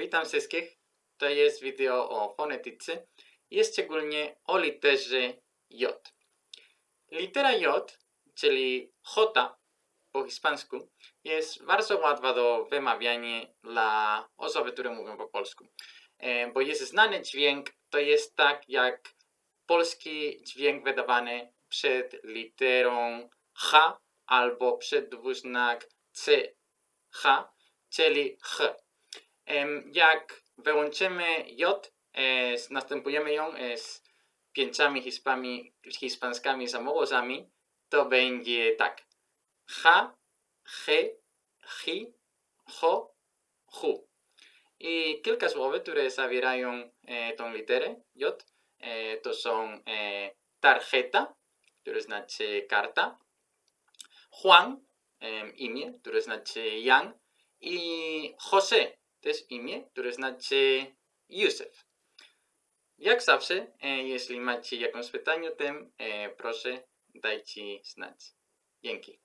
Witam wszystkich. To jest wideo o fonetyce i szczególnie o literze J. Litera J, czyli J po hiszpańsku, jest bardzo łatwa do wymawiania dla osób, które mówią po polsku. E, Bo jest znany dźwięk, to jest tak jak polski dźwięk wydawany przed literą H albo przed dwuznak CH, czyli H. Jak wyłączymy J, e, następujemy ją e, z pięciami hiszpami, hiszpańskimi samogłosami, to będzie tak. H, H, Chi, Ho, Hu. I kilka słów, które zawierają e, tą literę J, e, to są e, tarjeta, które znaczy karta, Juan, em, imię, które znaczy Jan, i José, też imię, które znaczy Józef. Jak zawsze, e, jeśli macie jakąś pytanie o tym, e, proszę dajcie znać. Dzięki.